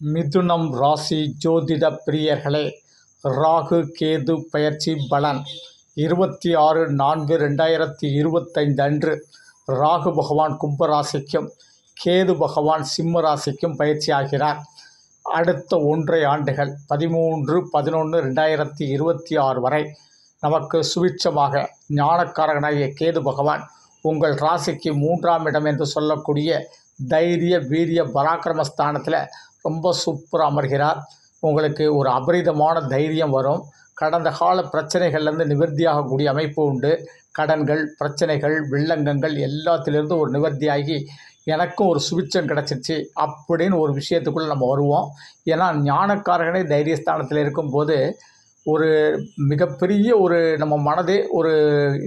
மிதுனம் ராசி ஜோதிட பிரியர்களே ராகு கேது பயிற்சி பலன். இருபத்தி ஆறு நான்கு ரெண்டாயிரத்தி இருபத்தைந்து அன்று ராகு பகவான் கும்பராசிக்கும் கேது பகவான் சிம்ம ராசிக்கும் பயிற்சி ஆகிறார். அடுத்த ஒன்றை ஆண்டுகள் பதிமூன்று பதினொன்று ரெண்டாயிரத்தி இருபத்தி ஆறு வரை நமக்கு சுபிட்சமாக ஞானக்காரகனாகிய கேது பகவான் உங்கள் ராசிக்கு மூன்றாம் இடம் என்று சொல்லக்கூடிய தைரிய வீரிய பராக்கிரம ஸ்தானத்தில் ரொம்ப சூப்பராக அமர்கிறார். உங்களுக்கு ஒரு அபரிதமான தைரியம் வரும். கடந்த கால பிரச்சனைகள்லேருந்து நிவர்த்தியாகக்கூடிய அமைப்பு உண்டு. கடன்கள் பிரச்சனைகள் வில்லங்கங்கள் எல்லாத்திலிருந்து ஒரு நிவர்த்தியாகி எனக்கும் ஒரு சுபிச்சம் கிடச்சிருச்சு அப்படின்னு ஒரு விஷயத்துக்குள்ளே நம்ம வருவோம். ஏன்னா ஞானக்காரகனே தைரியஸ்தானத்தில் இருக்கும்போது ஒரு மிகப்பெரிய ஒரு நம்ம மனதே ஒரு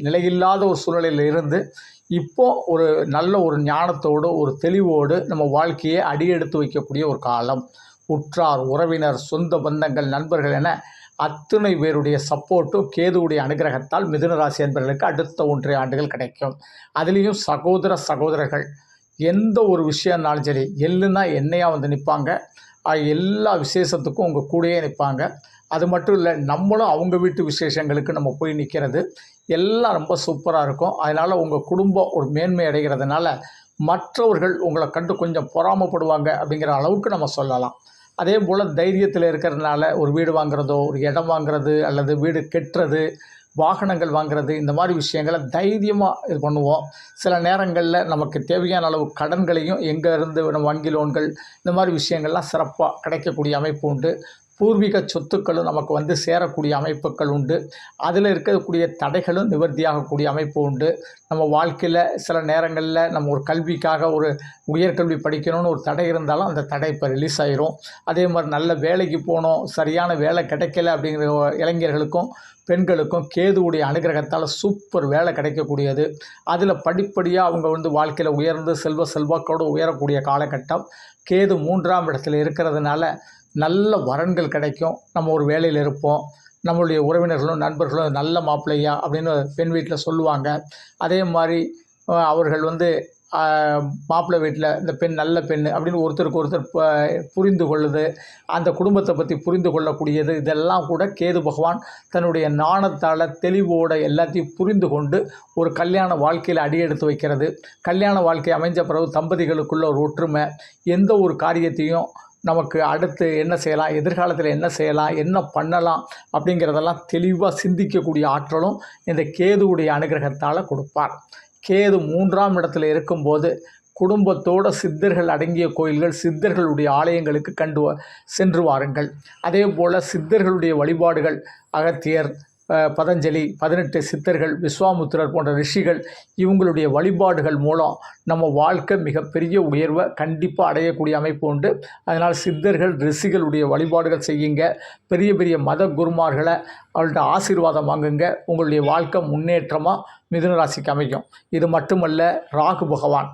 நிலையில்லாத ஒரு சூழ்நிலையில் இருந்து இப்போ ஒரு நல்ல ஒரு ஞானத்தோடு ஒரு தெளிவோடு நம்ம வாழ்க்கையை அடியெடுத்து வைக்கக்கூடிய ஒரு காலம். உற்றார் உறவினர் சொந்த பந்தங்கள் நண்பர்கள் என அத்தனை பேருடைய சப்போர்ட்டும் கேதுவுடைய அனுகிரகத்தால் மிதுனராசி என்பர்களுக்கு என்பவர்களுக்கு அடுத்த ஒன்றைய ஆண்டுகள் கிடைக்கும். அதுலேயும் சகோதர சகோதரர்கள் எந்த ஒரு விஷயம்னாலும் சரி எள்ளுனா என்னையாக வந்து நிற்பாங்க எல்லா விசேஷத்துக்கும் உங்கள் கூடயே நிற்பாங்க அது மட்டும் இல்லை நம்மளும் அவங்க வீட்டு விசேஷங்களுக்கு நம்ம போய் நிற்கிறது எல்லாம் ரொம்ப சூப்பராக இருக்கும். அதனால் உங்கள் குடும்பம் ஒரு மேன்மை அடைகிறதுனால மற்றவர்கள் உங்களை கண்டு கொஞ்சம் பொறாமப்படுவாங்க அப்படிங்கிற அளவுக்கு நம்ம சொல்லலாம். அதே போல் தைரியத்தில் இருக்கிறதுனால ஒரு வீடு வாங்குறதோ ஒரு இடம் வாங்குறது அல்லது வீடு கெட்டுறது வாகனங்கள் வாங்குறது இந்த மாதிரி விஷயங்களை தைரியமாக இது பண்ணுவோம். சில நேரங்களில் நமக்கு தேவையான அளவு கடன்களையும் எங்கேருந்து நம்ம வங்கி லோன்கள் இந்த மாதிரி விஷயங்கள்லாம் சிறப்பாக கிடைக்கக்கூடிய அமைப்பு உண்டு. பூர்வீக சொத்துக்களும் நமக்கு வந்து சேரக்கூடிய அமைப்புகள் உண்டு. அதில் இருக்கக்கூடிய தடைகளும் நிவர்த்தியாகக்கூடிய அமைப்பு உண்டு. நம்ம வாழ்க்கையில் சில நேரங்களில் நம்ம ஒரு கல்விக்காக ஒரு உயர்கல்வி படிக்கணும்னு ஒரு தடை இருந்தாலும் அந்த தடை இப்போ ரிலீஸ் ஆயிரும். அதே மாதிரி நல்ல வேலைக்கு போகணும் சரியான வேலை கிடைக்கல அப்படிங்கிற இளைஞர்களுக்கும் பெண்களுக்கும் கேதுவுடைய அனுகிரகத்தால் சூப்பர் வேலை கிடைக்கக்கூடியது. அதில் படிப்படியாக அவங்க வந்து வாழ்க்கையில் உயர்ந்து செல்வ செல்வாக்கோடு உயரக்கூடிய காலகட்டம். கேது மூன்றாம் இடத்துல இருக்கிறதுனால நல்ல வரன்கள் கிடைக்கும். நம்ம ஒரு வேலையில் இருப்போம். நம்மளுடைய உறவினர்களும் நண்பர்களும் நல்ல மாப்பிள்ளையா அப்படின்னு பெண் வீட்டில் சொல்லுவாங்க. அதே மாதிரி அவர்கள் வந்து மாப்பிள்ளை வீட்டில் இந்த பெண் நல்ல பெண் அப்படின்னு ஒருத்தருக்கு ஒருத்தர் புரிந்து கொள்ளுது. அந்த குடும்பத்தை பற்றி புரிந்து கொள்ளக்கூடியது. இதெல்லாம் கூட கேது பகவான் தன்னுடைய நாணத்தால் தெளிவோட எல்லாத்தையும் புரிந்து கொண்டு ஒரு கல்யாண வாழ்க்கையில் அடியெடுத்து வைக்கிறது. கல்யாண வாழ்க்கை அமைஞ்ச பிறகு தம்பதிகளுக்குள்ள ஒரு ஒற்றுமை. எந்த ஒரு காரியத்தையும் நமக்கு அடுத்து என்ன செய்யலாம் எதிர்காலத்தில் என்ன செய்யலாம் என்ன பண்ணலாம் அப்படிங்கிறதெல்லாம் தெளிவாக சிந்திக்கக்கூடிய ஆற்றலும் இந்த கேதுவுடைய அனுகிரகத்தால் கொடுப்பார். கேது மூன்றாம் இடத்துல இருக்கும்போது குடும்பத்தோட சித்தர்கள் அடங்கிய கோயில்கள் சித்தர்களுடைய ஆலயங்களுக்கு கண்டு சென்று வாருங்கள். அதே போல் சித்தர்களுடைய வழிபாடுகள் அகத்தியர் பதஞ்சலி பதினெட்டு சித்தர்கள் விஸ்வாமுத்திரர் போன்ற ரிஷிகள் இவங்களுடைய வழிபாடுகள் மூலம் நம்ம வாழ்க்கை மிகப்பெரிய உயர்வை கண்டிப்பாக அடையக்கூடிய அமைப்பு உண்டு. அதனால் சித்தர்கள் ரிஷிகளுடைய வழிபாடுகள் செய்யுங்க. பெரிய பெரிய மத குருமார்களை அவள்கிட்ட ஆசீர்வாதம் வாங்குங்க. உங்களுடைய வாழ்க்கை முன்னேற்றமாக மிதுன ராசிக்கு அமைக்கும் இது மட்டுமல்ல ராகு பகவான்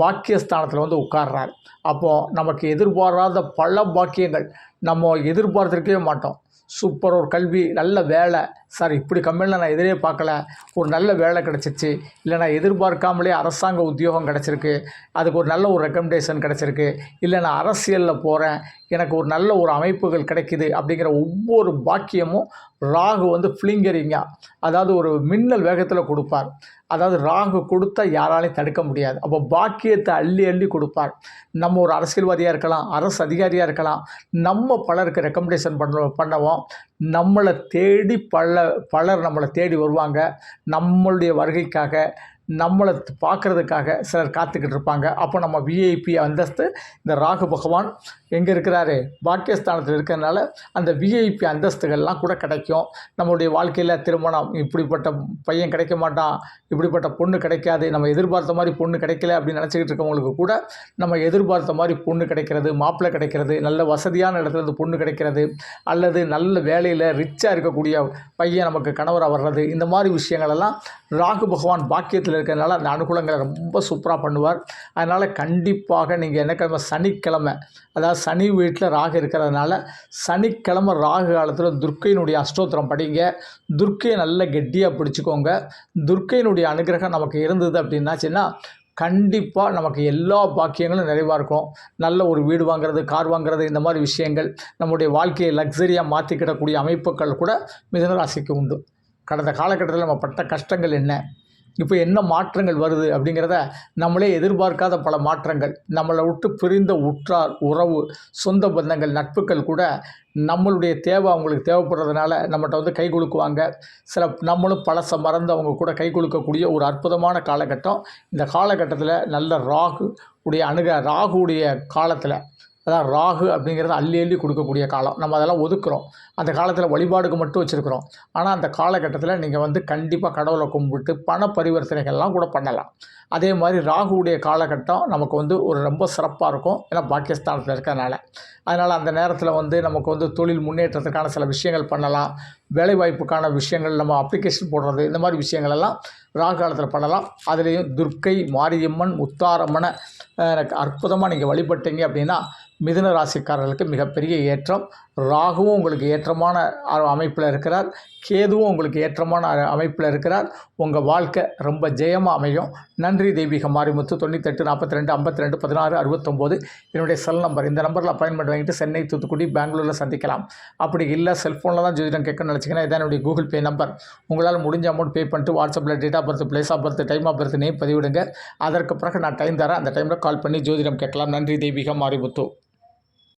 பாக்கியஸ்தானத்தில் வந்து உட்கார்றார். அப்போது நமக்கு எதிர்பாராத பல பாக்கியங்கள் நம்ம எதிர்பார்த்துருக்கவே மாட்டோம். சூப்பர் ஒரு கல்வி நல்ல வேலை சார் இப்படி கம்பெனியில் நான் எதிரே பார்க்கல. ஒரு நல்ல வேலை கிடச்சிச்சு இல்லை நான் எதிர்பார்க்காமலே அரசாங்க உத்தியோகம் கிடச்சிருக்கு. அதுக்கு ஒரு நல்ல ஒரு ரெக்கமெண்டேஷன் கிடச்சிருக்கு. இல்லை நான் அரசியலில் போகிறேன் எனக்கு ஒரு நல்ல ஒரு அமைப்புகள் கிடைக்குது அப்படிங்கிற ஒவ்வொரு பாக்கியமும் ராகு வந்து ஃப்ளிங்கரிங்காக அதாவது ஒரு மின்னல் வேகத்தில் கொடுப்பார். அதாவது ராகு கொடுத்தா யாராலையும் தடுக்க முடியாது. அப்போ பாக்கியத்தை அள்ளி அள்ளி கொடுப்பார். நம்ம ஒரு அரசியல்வாதியாக இருக்கலாம் அரசு அதிகாரியாக இருக்கலாம். நம்ம பலருக்கு ரெக்கமெண்டேஷன் பண்ண பண்ணவோம் நம்மளை தேடி பல பலர் நம்மளை தேடி வருவாங்க. நம்மளுடைய வருகைக்காக நம்மளை பார்க்குறதுக்காக சிலர் காத்துக்கிட்டு இருப்பாங்க. அப்போ நம்ம விஐபி அந்தஸ்து இந்த ராகு பகவான் எங்கே இருக்கிறாரு? பாக்கியஸ்தானத்தில் இருக்கிறதுனால அந்த விஐபி அந்தஸ்துகள்லாம் கூட கிடைக்கும். நம்மளுடைய வாழ்க்கையில் திருமணம் இப்படிப்பட்ட பையன் கிடைக்க மாட்டான் இப்படிப்பட்ட பொண்ணு கிடைக்காது நம்ம எதிர்பார்த்த மாதிரி பொண்ணு கிடைக்கல அப்படின்னு நினச்சிக்கிட்டு இருக்கவங்களுக்கு கூட நம்ம எதிர்பார்த்த மாதிரி பொண்ணு கிடைக்கிறது மாப்பிள்ளை கிடைக்கிறது நல்ல வசதியான இடத்துல இருந்து பொண்ணு கிடைக்கிறது அல்லது நல்ல வேலையில் ரிச்சாக இருக்கக்கூடிய பையன் நமக்கு கணவராக வர்றது இந்த மாதிரி விஷயங்களெல்லாம் ராகு பகவான் பாக்கியத்தில் இருக்கிறதுனால அந்த அனுகூலங்களை ரொம்ப சூப்பராக பண்ணுவார். அதனால் கண்டிப்பாக நீங்கள் என்ன கிழமை? சனிக்கிழமை. அதாவது சனி வீட்டில் ராகு இருக்கிறதுனால சனிக்கிழமை ராகு காலத்தில் துர்க்கையினுடைய அஷ்டோத்திரம் படிங்க. துர்க்கையை நல்ல கெட்டியாக பிடிச்சிக்கோங்க. துர்க்கையினுடைய அனுகிரகம் நமக்கு இருந்தது அப்படின்னாச்சுன்னா கண்டிப்பாக நமக்கு எல்லா பாக்கியங்களும் நிறைவாக இருக்கும். நல்ல ஒரு வீடு வாங்குறது கார் வாங்குறது இந்த மாதிரி விஷயங்கள் நம்முடைய வாழ்க்கையை லக்ஸரியாக மாற்றிக்கிடக்கூடிய அமைப்புகள் கூட மிதனராசிக்கு உண்டு. கடந்த காலகட்டத்தில் நம்ம பட்ட கஷ்டங்கள் என்ன? இப்போ என்ன மாற்றங்கள் வருது அப்படிங்கிறத நம்மளே எதிர்பார்க்காத பல மாற்றங்கள். நம்மளை விட்டு பிரிந்த உற்றார் உறவு சொந்த பந்தங்கள் நட்புகள் கூட நம்மளுடைய தேவை அவங்களுக்கு தேவைப்படுறதுனால நம்மகிட்ட வந்து கை கொடுக்குவாங்க. சில நம்மளும் பழச மறந்து அவங்க கூட கை கொடுக்கக்கூடிய ஒரு அற்புதமான காலகட்டம். இந்த காலகட்டத்தில் நல்ல ராகு உடைய அணுக ராகுடைய காலத்தில் அதான் ராகு அப்படிங்கிறது அள்ளி அள்ளி கொடுக்கக்கூடிய காலம். நம்ம அதெல்லாம் ஒதுக்குறோம். அந்த காலத்தில் வழிபாடுக்கு மட்டும் வச்சுருக்குறோம். ஆனால் அந்த காலகட்டத்தில் நீங்கள் வந்து கண்டிப்பாக கடவுளை கும்பிட்டு பண பரிவர்த்தனைகள்லாம் கூட பண்ணலாம். அதே மாதிரி ராகுவுடைய காலகட்டம் நமக்கு வந்து ஒரு ரொம்ப சிறப்பாக இருக்கும். ஏன்னா பாகிஸ்தானத்தில் இருக்கிறதுனால. அதனால் அந்த நேரத்தில் வந்து நமக்கு வந்து தொழில் முன்னேற்றத்துக்கான சில விஷயங்கள் பண்ணலாம். வேலைவாய்ப்புக்கான விஷயங்கள் நம்ம அப்ளிகேஷன் போடுறது இந்த மாதிரி விஷயங்கள் எல்லாம் ராகு காலத்தில் பண்ணலாம். அதுலேயும் துர்க்கை மாரியம்மன் முத்தாரம்மனை எனக்கு அற்புதமாக நீங்கள் வழிபட்டீங்க அப்படின்னா மிதுன ராசிக்காரர்களுக்கு மிகப்பெரிய ஏற்றம். ராகுவும் உங்களுக்கு ஏற்றமான அமைப்பில் இருக்கிறார். கேதுவும் உங்களுக்கு ஏற்றமான அமைப்பில் இருக்கிறார். உங்கள் வாழ்க்கை ரொம்ப ஜெயமாக அமையும். நன்றி தெய்வீக மாரிமுத்து தொண்ணூத்தெட்டு நாற்பத்தி ரெண்டு ஐம்பத்தி ரெண்டு பதினாறு அறுபத்தொம்போது என்னுடைய செல் நம்பர். இந்த நம்பரில் அப்பாயின்மெண்ட் வாங்கிட்டு சென்னை தூத்துக்குடி பெங்களூரில் சந்திக்கலாம். அப்படி இல்லை செல்ஃபோனில் தான் ஜோதிடம் கேட்கணும்னு நினச்சிங்கன்னா இதான் என்னுடைய கூகுள் பே நம்பர். உங்களால் முடிஞ்ச அமௌண்ட் பே பண்ணிட்டு வாட்ஸ்அப்பில் date of birth place of birth time of birth name பதிவிடுங்க. அதற்கு பிறகு நான் டைம் தரேன். அந்த டைமில் கால் பண்ணி ஜோதிடம் கேட்கலாம். நன்றி தெய்வீக மாரிமுத்து